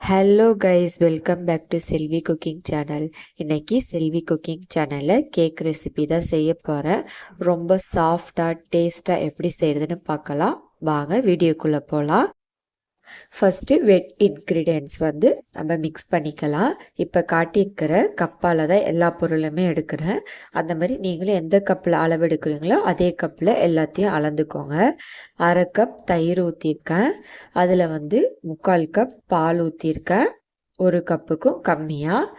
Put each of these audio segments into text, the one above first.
Hello guys welcome back to Selvi cooking channel இன்னைக்கு Selvi cooking சேனலில் cake recipe தான் செய்ய போகிறேன் ரொம்ப சாஃப்டாக டேஸ்ட்டாக எப்படி செய்கிறதுன்னு பார்க்கலாம். வாங்க வீடியோக்குள்ளே போகலாம் ஃபஸ்ட்டு வெட் இன்க்ரீடியன்ஸ் வந்து நம்ம மிக்ஸ் பண்ணிக்கலாம். இப்போ காட்டியிருக்கிற கப்பால் தான் எல்லா பொருளுமே எடுக்கிறேன். அந்த மாதிரி நீங்களும் எந்த கப்பில் அளவு எடுக்கிறீங்களோ அதே கப்பில் எல்லாத்தையும் அளந்துக்கோங்க. அரை கப் தயிர் ஊற்றிருக்கேன் அதில் வந்து முக்கால் கப் பால் ஊற்றிருக்கேன் ஒரு கப்புக்கும் கம்மியாக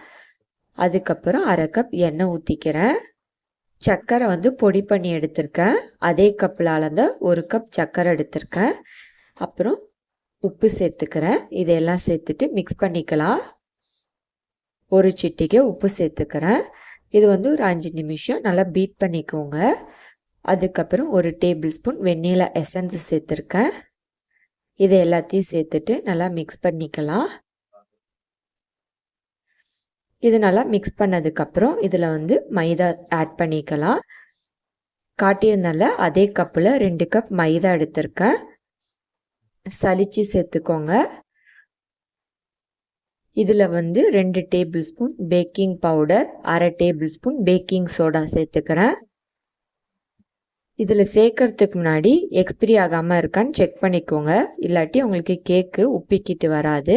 அதுக்கப்புறம் அரை கப் எண்ணெய் ஊற்றிக்கிறேன் சர்க்கரை வந்து பொடி பண்ணி எடுத்திருக்கேன். அதே கப்பில் அளந்த ஒரு கப் சர்க்கரை எடுத்திருக்கேன். அப்புறம் உப்பு சேர்த்துக்கிறேன். இதையெல்லாம் சேர்த்துட்டு மிக்ஸ் பண்ணிக்கலாம். ஒரு சிட்டிக்கு உப்பு சேர்த்துக்கிறேன். இது வந்து ஒரு அஞ்சு நிமிஷம் நல்லா பீட் பண்ணிக்கோங்க. அதுக்கப்புறம் ஒரு டேபிள் ஸ்பூன் வெண்ணிலா எசன்ஸ் சேர்த்துருக்கேன். இதை எல்லாத்தையும் சேர்த்துட்டு நல்லா மிக்ஸ் பண்ணிக்கலாம். இது நல்லா மிக்ஸ் பண்ணதுக்கப்புறம் இதில் வந்து மைதா ஆட் பண்ணிக்கலாம். காட்டியிருந்தால அதே கப்பில் ரெண்டு கப் மைதா எடுத்திருக்கேன். சலித்து சேர்த்துக்கோங்க. இதில் வந்து ரெண்டு டேபிள் ஸ்பூன் பேக்கிங் பவுடர் அரை டேபிள் ஸ்பூன் பேக்கிங் சோடா சேர்த்துக்கிறேன். இதில் சேர்க்கறதுக்கு முன்னாடி எக்ஸ்பிரி ஆகாமல் இருக்கான்னு செக் பண்ணிக்கோங்க. இல்லாட்டி உங்களுக்கு கேக்கு உப்பிக்கிட்டு வராது.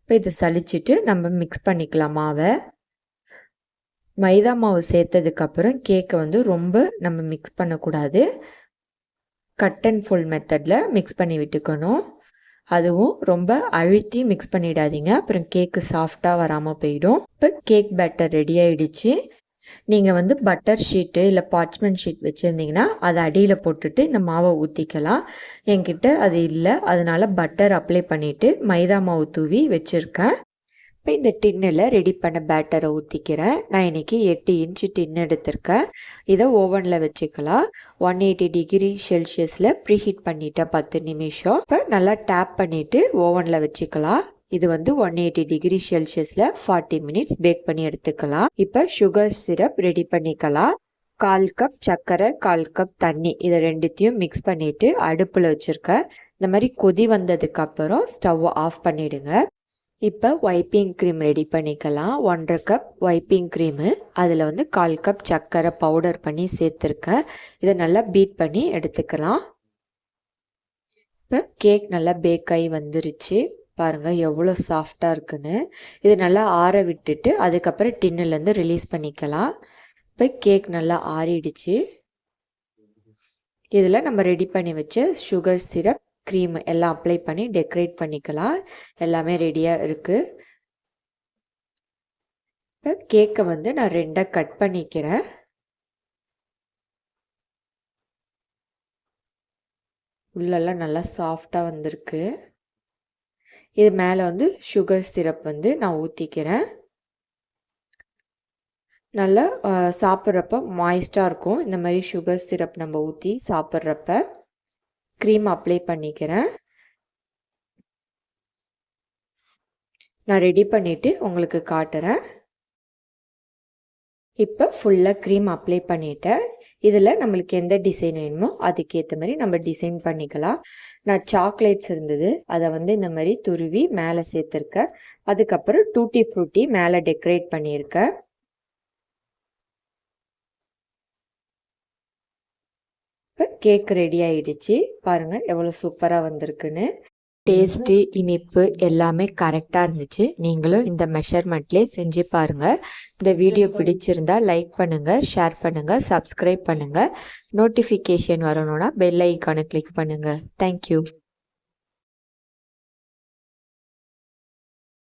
இப்போ இதை சளிச்சிட்டு நம்ம மிக்ஸ் பண்ணிக்கலாம் மாவை. மைதா மாவு சேர்த்ததுக்கப்புறம் கேக்கை வந்து ரொம்ப நம்ம மிக்ஸ் பண்ணக்கூடாது. கட் அண்ட் ஃபுல் மெத்தடில் மிக்ஸ் பண்ணி விட்டுக்கணும். அதுவும் ரொம்ப அழுத்தி மிக்ஸ் பண்ணிடாதீங்க. அப்புறம் கேக்கு சாஃப்டாக வராமல் போயிடும். இப்போ கேக் பேட்டர் ரெடி ஆகிடுச்சு நீங்கள் வந்து பட்டர் ஷீட்டு இல்லை பார்ச்மெண்ட் ஷீட் வச்சுருந்தீங்கன்னா அதை அடியில் போட்டுட்டு இந்த மாவை ஊற்றிக்கலாம் என்கிட்ட அது இல்லை. அதனால் பட்டர் அப்ளை பண்ணிவிட்டு மைதா மாவு தூவி வச்சுருக்கேன். இப்போ இந்த டின்னில் ரெடி பண்ண பேட்டரை ஊற்றிக்கிறேன் நான் இன்றைக்கி எட்டு இன்ச்சு டின் எடுத்திருக்கேன். இதை ஓவனில் வச்சுக்கலாம். ஒன் எயிட்டி டிகிரி செல்சியஸில் ப்ரீஹீட் பண்ணிட்டேன் பத்து நிமிஷம். இப்போ நல்லா டேப் பண்ணிவிட்டு ஓவனில் வச்சுக்கலாம். இது வந்து ஒன் எயிட்டி டிகிரி செல்சியஸில் ஃபார்ட்டி மினிட்ஸ் பேக் பண்ணி எடுத்துக்கலாம். இப்போ சுகர் சிரப் ரெடி பண்ணிக்கலாம். கால் கப் சர்க்கரை கால் கப் தண்ணி இதை ரெண்டுத்தையும் மிக்ஸ் பண்ணிவிட்டு அடுப்பில் வச்சுருக்கேன். இந்த மாதிரி கொதி வந்ததுக்கப்புறம் ஸ்டவ் ஆஃப் பண்ணிவிடுங்க இப்போ வைப்பிங் க்ரீம் ரெடி பண்ணிக்கலாம். ஒன்றரை கப் வைப்பிங் க்ரீமு அதில் வந்து கால் கப் சர்க்கரை பவுடர் பண்ணி சேர்த்துருக்கேன். இதை நல்லா பீட் பண்ணி எடுத்துக்கலாம். இப்போ கேக் நல்லா பேக் ஆகி வந்துருச்சு. பாருங்கள் எவ்வளோ சாஃப்டாக இருக்குன்னு. இது நல்லா ஆற விட்டுட்டு அதுக்கப்புறம் டின்னுலேருந்து ரிலீஸ் பண்ணிக்கலாம். இப்போ கேக் நல்லா ஆறிடுச்சு. இதில் நம்ம ரெடி பண்ணி வச்ச சுகர் சிரப் க்ரீம் எல்லாம் அப்ளை பண்ணி டெக்கரேட் பண்ணிக்கலாம். எல்லாமே ரெடியாக இருக்குது இப்போ கேக்கை வந்து நான் ரெண்டாக கட் பண்ணிக்கிறேன். உள்ளெல்லாம் நல்லா சாஃப்டாக வந்திருக்கு. இது மேலே வந்து சுகர் சிரப் வந்து நான் ஊற்றிக்கிறேன் நல்லா சாப்பிட்றப்ப மாய்ஸ்டாக இருக்கும். இந்த மாதிரி சுகர் சிரப் நம்ம ஊற்றி சாப்பிட்றப்ப. க்ரீம் அப்ளை பண்ணிக்கிறேன். நான் ரெடி பண்ணிவிட்டு உங்களுக்கு காட்டுறேன். இப்போ ஃபுல்லாக க்ரீம் அப்ளை பண்ணிவிட்டேன் இதில் நம்மளுக்கு எந்த டிசைன் வேணுமோ அதுக்கேற்ற மாதிரி நம்ம டிசைன் பண்ணிக்கலாம். நான் சாக்லேட்ஸ் இருந்தது அதை வந்து இந்த மாதிரி துருவி மேலே சேர்த்துருக்கேன். அதுக்கப்புறம் டூட்டி ஃப்ரூட்டி மேலே டெக்கரேட் பண்ணியிருக்கேன். இப்போ கேக் ரெடி ஆயிடுச்சு. பாருங்கள் எவ்வளோ சூப்பராக வந்திருக்குன்னு. டேஸ்ட்டு இனிப்பு எல்லாமே கரெக்டாக இருந்துச்சு. நீங்களும் இந்த மெஷர்மெண்ட்லேயே செஞ்சு பாருங்கள் இந்த வீடியோ பிடிச்சிருந்தா லைக் பண்ணுங்கள் ஷேர் பண்ணுங்கள் சப்ஸ்கிரைப் பண்ணுங்கள் நோட்டிஃபிகேஷன் வரணும்னா பெல் ஐக்கானை கிளிக் பண்ணுங்கள் தேங்க்யூ